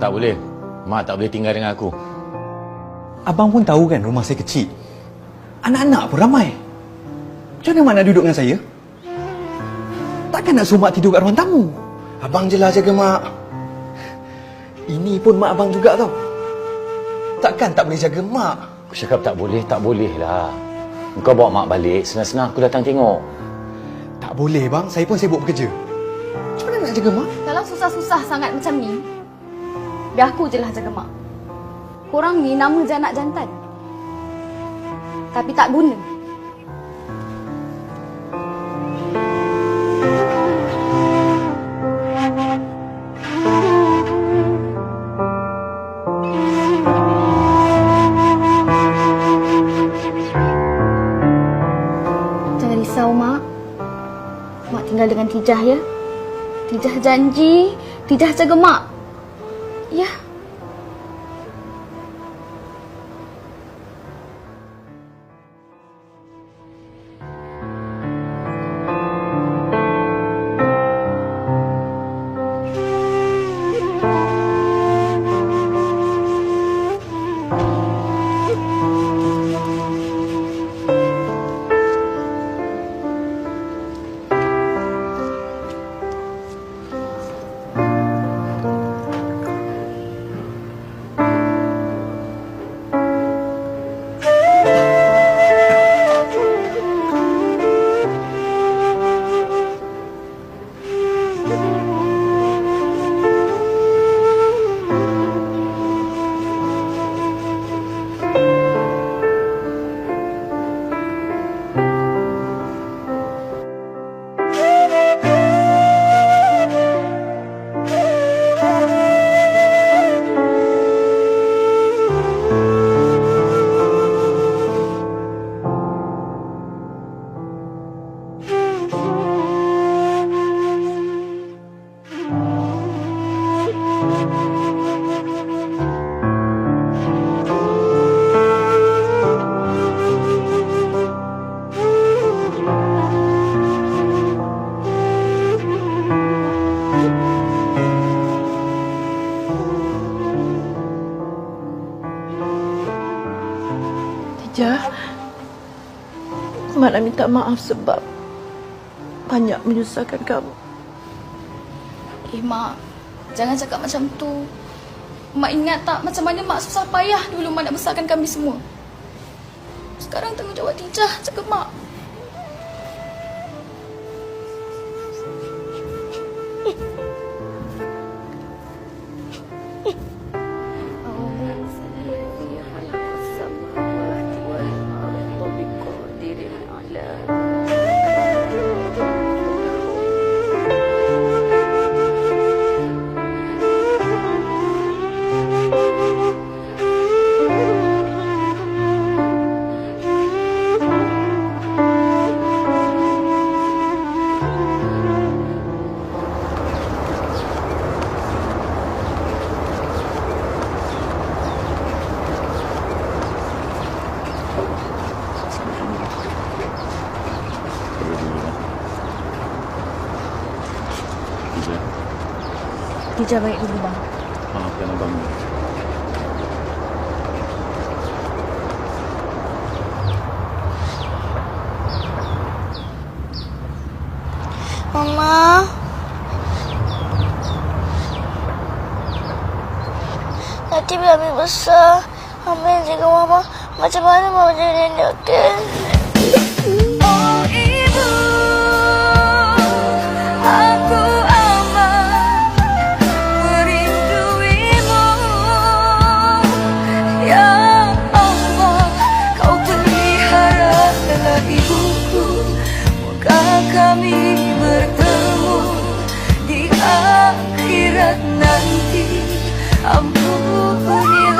Tak boleh. Mak tak boleh tinggal dengan aku. Abang pun tahu kan rumah saya kecil. Anak-anak pun ramai. Macam mana mak nak duduk dengan saya? Takkan nak suruh mak tidur kat ruang tamu? Abang je lah jaga mak. Ini pun mak abang juga tau. Takkan tak boleh jaga mak? Aku cakap tak boleh, tak boleh lah. Kau bawa mak balik, senang-senang aku datang tengok. Tak boleh bang, saya pun sibuk bekerja. Macam mana nak jaga mak? Kalau susah-susah sangat macam ni, biar aku je lah jaga mak. Korang ni nama je anak jantan. Tapi tak guna. Tijah ya. Tijah janji, Tijah jaga mak. Ya. Tijah, Mak nak minta maaf sebab banyak menyusahkan kamu. Eh, Mak. Jangan cakap macam tu. Mak ingat tak macam mana Mak susah payah dulu Mak nak besarkan kami semua. Sekarang tanggungjawab Tijah jaga Mak. Tijah baik dulu bang. Maafkan abang. Mama. Nanti bila besar, Ami yang jaga Mama. Macam mana Mama jadi doktor? Oh kami bertemu di akhirat nanti. Ampun ya